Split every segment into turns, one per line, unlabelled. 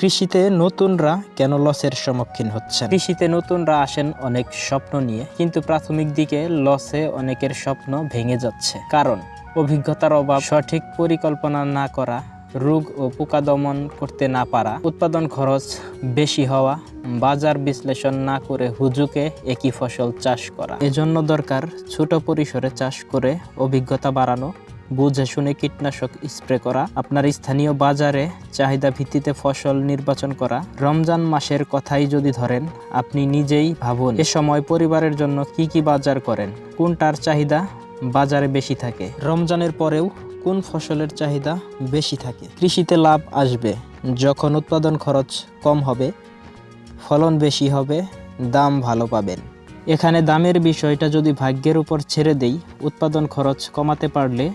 কৃষিতে নতুনরা কেন লসের সম্মুখীন হচ্ছেন? কৃষিতে নতুনরা আসেন অনেক স্বপ্ন নিয়ে, কিন্তু প্রাথমিক দিকে লসে অনেকের স্বপ্ন ভেঙে যাচ্ছে। কারণ, অভিজ্ঞতার অভাব, সঠিক পরিকল্পনা না করা, রোগ ও পোকা দমন করতে না পারা, উৎপাদন খরচ বেশি হওয়া, বাজার বিশ্লেষণ না করে হুজুকে একই ফসল চাষ করা। এজন্য দরকার ছোট পরিসরে চাষ করে অভিজ্ঞতা বাড়ানো বুঝে শুনে কীটনাশক স্প্রে করা, আপনার স্থানীয় বাজারে চাহিদা ভিত্তিতে ফসল নির্বাচন করা, রমজান মাসের কথাই যদি ধরেন, আপনি নিজেই ভাবুন এ সময় পরিবারের জন্য কি কি বাজার করেন, কোনটার চাহিদা বাজারে বেশি থাকে, রমজানের পরেও কোন ফসলের চাহিদা বেশি থাকে। কৃষিতে লাভ আসবে যখন উৎপাদন খরচ কম হবে, ফলন বেশি হবে, দাম ভালো পাবেন। এখানে দামের বিষয়টা যদি ভাগ্যের উপর ছেড়ে দেই, উৎপাদন খরচ কমাতে পারলে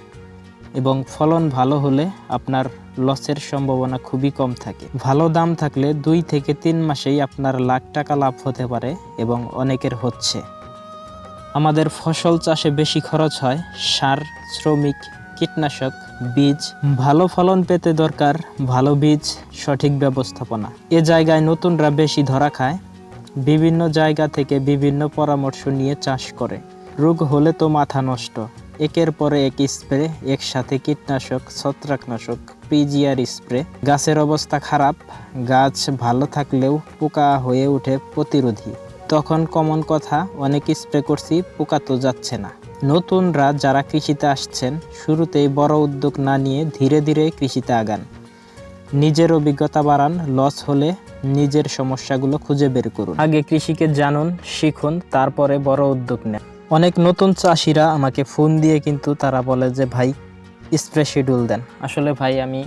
এবং ফলন ভালো হলে আপনার লসের সম্ভাবনা খুবই কম থাকে। ভালো দাম থাকলে দুই থেকে তিন মাসেই আপনার লাখ টাকা লাভ হতে পারে এবং অনেকের হচ্ছে। আমাদের ফসল চাষে বেশি খরচ হয় সার, শ্রমিক, কীটনাশক, বীজ। ভালো ফলন পেতে দরকার ভালো বীজ, সঠিক ব্যবস্থাপনা। এ জায়গায় নতুনরা বেশি ধরা খায়, বিভিন্ন জায়গা থেকে বিভিন্ন পরামর্শ নিয়ে চাষ করে। রোগ হলে তো মাথা নষ্ট। একের পরে এক স্প্রে, একসাথে কীটনাশক, ছত্রাকনাশক, পিজিআর স্প্রে। গাছের অবস্থা খারাপ, গাছ ভালো থাকলেও পোকা হয়ে ওঠে প্রতিরোধী। তখন কমন কথা, অনেক স্প্রে করছি, পোকা তো যাচ্ছে না। নতুনরা যারা কৃষিতে আসছেন, শুরুতেই বড় উদ্যোগ না নিয়ে ধীরে ধীরে কৃষিতে আগান। নিজের অভিজ্ঞতা বাড়ান, লস হলে নিজের সমস্যাগুলো খুঁজে বের করুন। আগে কৃষিকে জানুন, শিখুন, তারপরে বড় উদ্যোগ নেন। অনেক নতুন চাষিরা আমাকে ফোন দিয়ে কিন্তু তারা বলে যে, ভাই স্প্রে শিডিউল দেন। আসলে ভাই, আমি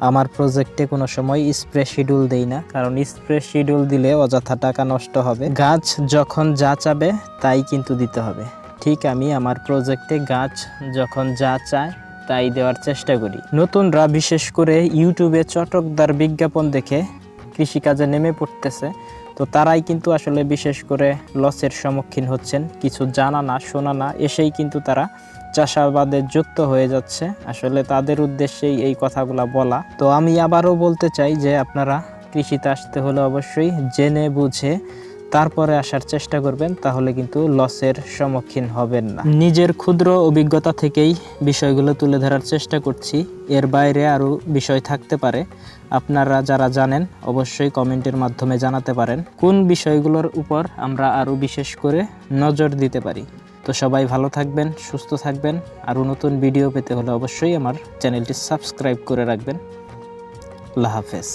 আমার প্রজেক্টে কোনো সময় স্প্রে শিডিউল দেই না। কারণ স্প্রে শিডিউল দিলে অযথা টাকা নষ্ট হবে। গাছ যখন যা চাবে, তাই কিন্তু দিতে হবে। ঠিক আমি আমার প্রজেক্টে গাছ যখন যা চায়, তাই দেওয়ার চেষ্টা করি। নতুনরা বিশেষ করে ইউটিউবে চটকদার বিজ্ঞাপন দেখে কৃষিকাজে নেমে পড়তেছে। তো তারাই কিন্তু আসলে বিশেষ করে লসের সম্মুখীন হচ্ছেন। কিছু জানা না, শোনা না, এসেই কিন্তু তারা চাষাবাদে যুক্ত হয়ে যাচ্ছে। আসলে তাদের উদ্দেশ্যেই এই কথাগুলো বলা। তো আমি আবারও বলতে চাই যে আপনারা কৃষিতে আসতে হলে অবশ্যই জেনে বুঝে তারপরে আসার চেষ্টা করবেন, তাহলে কিন্তু লসের সম্মুখীন হবেন না। নিজের ক্ষুদ্র অভিজ্ঞতা থেকেই বিষয়গুলো তুলে ধরার চেষ্টা করছি। এর বাইরে আরও বিষয় থাকতে পারে। আপনারা যারা জানেন, অবশ্যই কমেন্টের মাধ্যমে জানাতে পারেন, কোন বিষয়গুলোর উপর আমরা আরও বিশেষ করে নজর দিতে পারি। তো সবাই ভালো থাকবেন, সুস্থ থাকবেন। আরও নতুন ভিডিও পেতে হলে অবশ্যই আমার চ্যানেলটি সাবস্ক্রাইব করে রাখবেন। আল্লাহ হাফেজ।